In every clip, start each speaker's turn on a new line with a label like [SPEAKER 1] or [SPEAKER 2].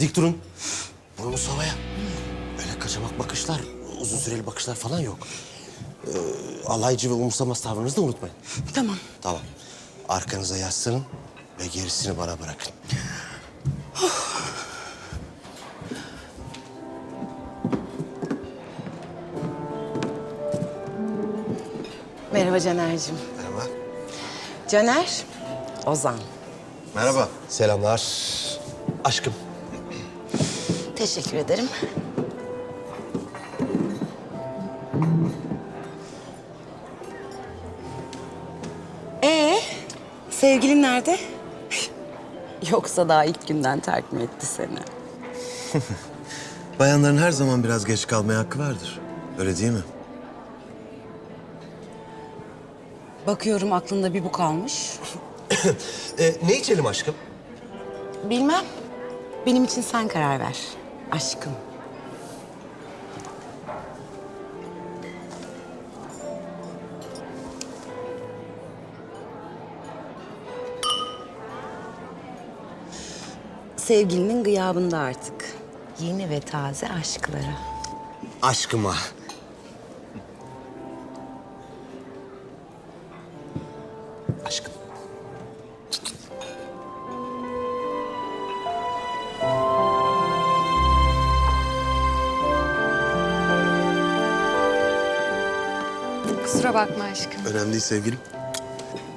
[SPEAKER 1] Dik durun. Burnunuz havaya. Öyle kaçamak bakışlar, uzun süreli bakışlar falan yok. Ee, alaycı ve umursamaz tavrınızı da unutmayın.
[SPEAKER 2] Tamam.
[SPEAKER 1] Tamam. Arkanıza yaslanın ve gerisini bana bırakın.
[SPEAKER 2] Merhaba Caner'cim.
[SPEAKER 1] Merhaba.
[SPEAKER 2] Caner, Ozan.
[SPEAKER 1] Merhaba. Selamlar. Aşkım.
[SPEAKER 2] Teşekkür ederim. Ee, sevgilin nerede? Yoksa daha ilk günden terk mi etti seni?
[SPEAKER 3] Bayanların her zaman biraz geç kalmaya hakkı vardır. Öyle değil mi?
[SPEAKER 2] Bakıyorum aklında bir bu kalmış.
[SPEAKER 1] Ee, ne içelim aşkım?
[SPEAKER 2] Bilmem. Benim için sen karar ver. Aşkım. Sevgilinin gıyabında artık. Yeni ve taze aşklara.
[SPEAKER 1] Aşkıma.
[SPEAKER 4] Kusura bakma aşkım.
[SPEAKER 3] Önemli değil sevgilim.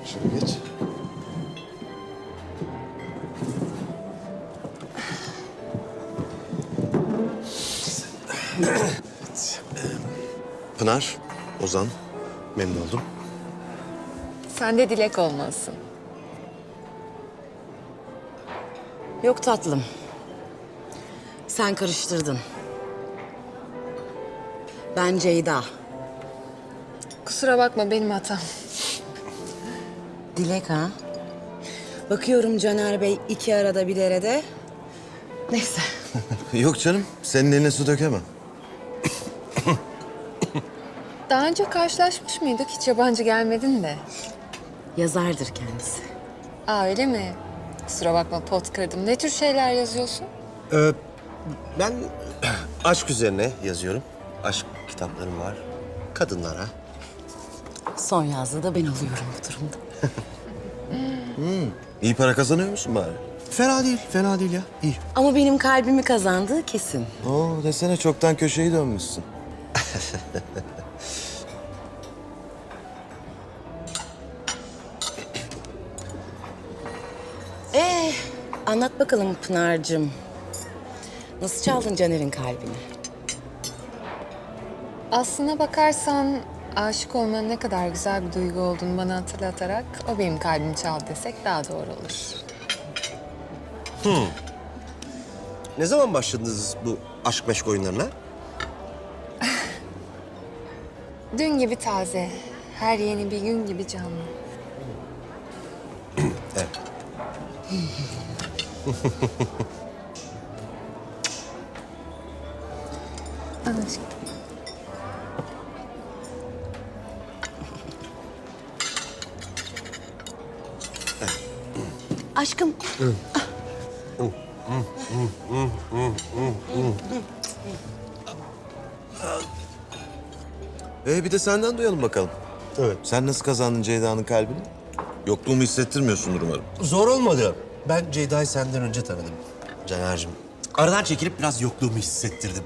[SPEAKER 3] Şöyle geç. Evet. Ee, Pınar, Ozan, memnun oldum.
[SPEAKER 4] Sen de dilek olmalısın.
[SPEAKER 2] Yok tatlım. Sen karıştırdın. Ben Ceyda.
[SPEAKER 4] Kusura bakma benim hatam.
[SPEAKER 2] Dilek ha? Bakıyorum Caner Bey iki arada bir derede. Neyse.
[SPEAKER 3] Yok canım, senin eline su dökemem.
[SPEAKER 4] Daha önce karşılaşmış mıydık? Hiç yabancı gelmedin de.
[SPEAKER 2] Yazardır kendisi.
[SPEAKER 4] Aa öyle mi? Kusura bakma pot kırdım. Ne tür şeyler yazıyorsun?
[SPEAKER 1] Ee, ben aşk üzerine yazıyorum. Aşk kitaplarım var. Kadınlara.
[SPEAKER 2] Son yazdığı da ben oluyorum bu durumda.
[SPEAKER 3] İyi para kazanıyor musun bari?
[SPEAKER 1] Fena değil, fena değil ya. İyi.
[SPEAKER 2] Ama benim kalbimi kazandığı kesin.
[SPEAKER 3] Oo, desene çoktan köşeyi dönmüşsün.
[SPEAKER 2] Ee, anlat bakalım Pınar'cığım. Nasıl çaldın Caner'in kalbini?
[SPEAKER 4] Aslına bakarsan aşık olmanın ne kadar güzel bir duygu olduğunu bana hatırlatarak o benim kalbimi çaldı desek daha doğru olur.
[SPEAKER 1] Ne zaman başladınız bu aşk meşk oyunlarına?
[SPEAKER 4] Dün gibi taze, her yeni bir gün gibi canlı.
[SPEAKER 1] Evet.
[SPEAKER 4] Al aşkım.
[SPEAKER 3] Ee, bir de senden duyalım bakalım.
[SPEAKER 1] Evet.
[SPEAKER 3] Sen nasıl kazandın Ceyda'nın kalbini? Yokluğumu hissettirmiyorsundur umarım.
[SPEAKER 1] Zor olmadı. Ben Ceyda'yı senden önce tanıdım. Caner'cim. Aradan çekilip biraz yokluğumu hissettirdim.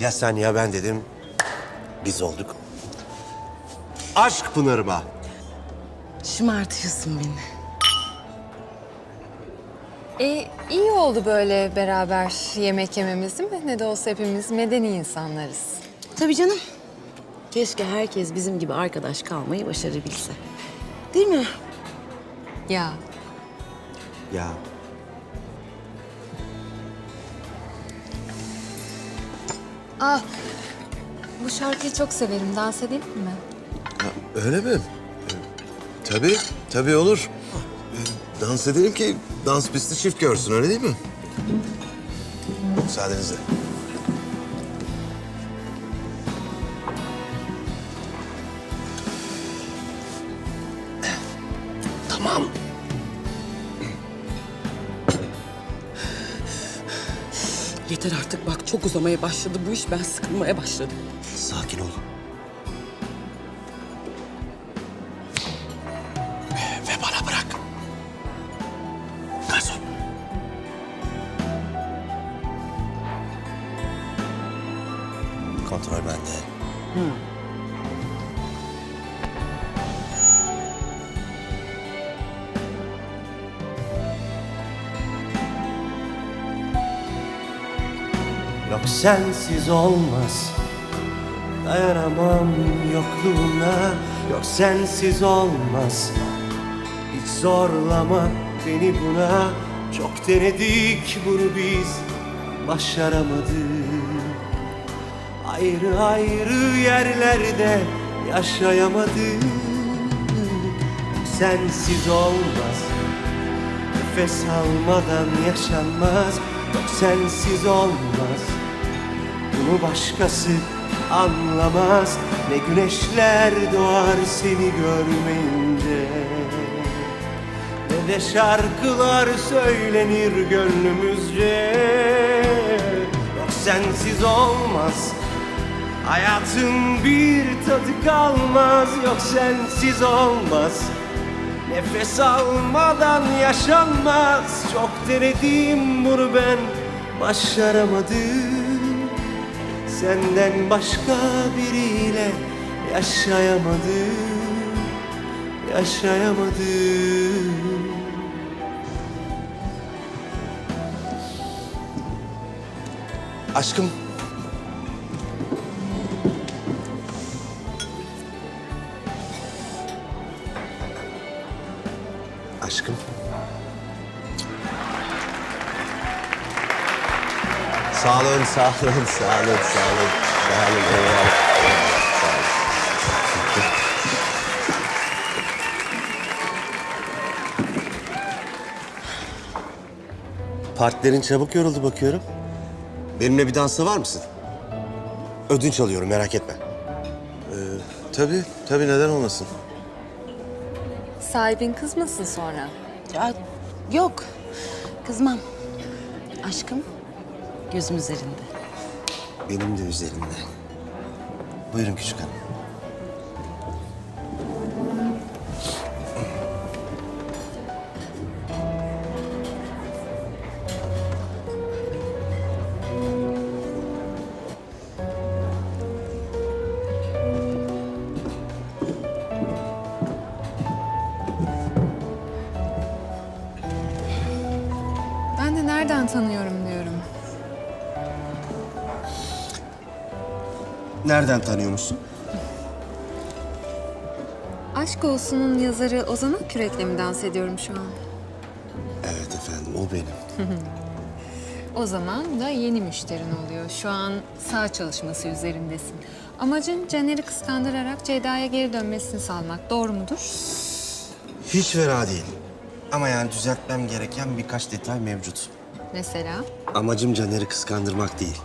[SPEAKER 1] Ya sen ya ben dedim. Biz olduk. Aşk Pınar'ıma.
[SPEAKER 2] Şımartıyorsun beni.
[SPEAKER 4] E, iyi oldu böyle beraber yemek yememiz değil mi? Ne de olsa hepimiz medeni insanlarız.
[SPEAKER 2] Tabii canım. Keşke herkes bizim gibi arkadaş kalmayı başarabilse. Değil mi?
[SPEAKER 4] Ya
[SPEAKER 1] Ya
[SPEAKER 4] Ah, bu şarkıyı çok severim. Dans edelim mi?
[SPEAKER 3] Ha, öyle mi? Ee, tabii, tabii olur. Dans edelim ki dans pisti çift görsün, öyle değil mi? Müsaadenizle.
[SPEAKER 1] tamam.
[SPEAKER 2] Yeter artık bak çok uzamaya başladı bu iş. Ben sıkılmaya başladım.
[SPEAKER 1] Sakin ol. Kontrol bende. Yok sensiz olmaz. Dayanamam yokluğuna. Yok sensiz olmaz. Hiç zorlama beni buna. Çok denedik bunu biz. Başaramadık Ayrı ayrı yerlerde yaşayamadık Sensiz olmaz Nefes almadan yaşanmaz. Yok sensiz olmaz Bunu başkası anlamaz. Ne güneşler doğar seni görmeyince Ne de şarkılar söylenir gönlümüzce. Yok sensiz olmaz Hayatın bir tadı kalmaz Yok sensiz olmaz Nefes almadan yaşanmaz Çok denedim bunu ben Başaramadım Senden başka biriyle Yaşayamadım Yaşayamadım Aşkım. Sağ olun, sağ olun, sağ olun, sağ olun. Eyvallah. Partnerin çabuk yoruldu bakıyorum. Benimle bir dansa var mısın? Ödünç alıyorum merak etme.
[SPEAKER 3] Tabii, tabii neden olmasın?
[SPEAKER 4] Sahibin kızmasın sonra.
[SPEAKER 2] Ya yok. Kızmam. Aşkım gözüm üzerinde.
[SPEAKER 1] Benim de üzerimde. Buyurun küçük hanım.
[SPEAKER 4] Ben de nereden tanıyorum diyorum.
[SPEAKER 1] Nereden tanıyormuşsun?
[SPEAKER 4] Aşk Olsun'un yazarı Ozan Kürek'le mi dans ediyorum şu an?
[SPEAKER 1] Evet efendim, o benim.
[SPEAKER 4] O zaman da yeni müşterin oluyor. Şu an sağ çalışması üzerindesin. Amacın Caner'i kıskandırarak Ceyda'ya geri dönmesini sağlamak. Doğru mudur?
[SPEAKER 1] Hiç fena değil. Ama yani düzeltmem gereken birkaç detay mevcut.
[SPEAKER 4] Mesela?
[SPEAKER 1] Amacım Caner'i kıskandırmak değil.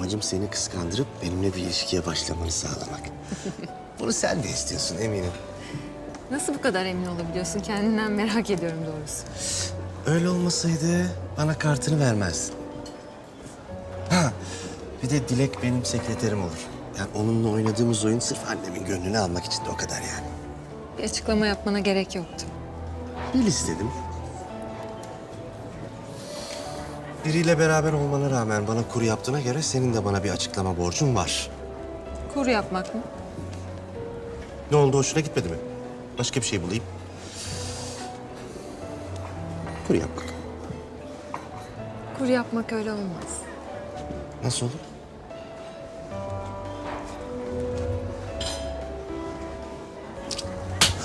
[SPEAKER 1] Amacım seni kıskandırıp benimle bir ilişkiye başlamanı sağlamak. Bunu sen de istiyorsun eminim.
[SPEAKER 4] Nasıl bu kadar emin olabiliyorsun? Kendinden merak ediyorum doğrusu.
[SPEAKER 1] Öyle olmasaydı bana kartını vermezdin. Ha, bir de Dilek benim sekreterim olur. Yani onunla oynadığımız oyun sırf annemin gönlünü almak için de o kadar yani.
[SPEAKER 4] Bir açıklama yapmana gerek yoktu.
[SPEAKER 1] Bil istedim. Biriyle beraber olmana rağmen bana kuru yaptığına göre senin de bana bir açıklama borcun var.
[SPEAKER 4] Kur yapmak mı?
[SPEAKER 1] Ne oldu hoşuna gitmedi mi? Başka bir şey bulayım. Kuru yapmak.
[SPEAKER 4] Kur yapmak öyle olmaz.
[SPEAKER 1] Nasıl olur?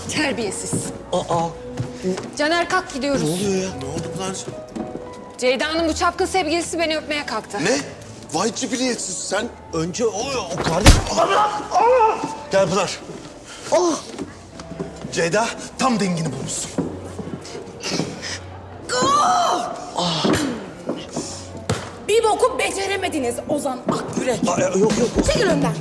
[SPEAKER 4] Terbiyesiz.
[SPEAKER 1] Aa,
[SPEAKER 4] Caner kalk gidiyoruz.
[SPEAKER 1] ne oluyor ya? Ne oldu lan?
[SPEAKER 4] Ceyda'nın bu çapkın sevgilisi beni öpmeye kalktı.
[SPEAKER 3] Ne? Vay cibiliyetsiz sen.
[SPEAKER 1] Önce o, o kardeş... Aa! Gel Pınar. Ah! Ceyda tam dengini bulmuşsun.
[SPEAKER 5] Bir boku beceremediniz Ozan Akgürek.
[SPEAKER 1] Aa, yok yok.
[SPEAKER 5] Çekil önden.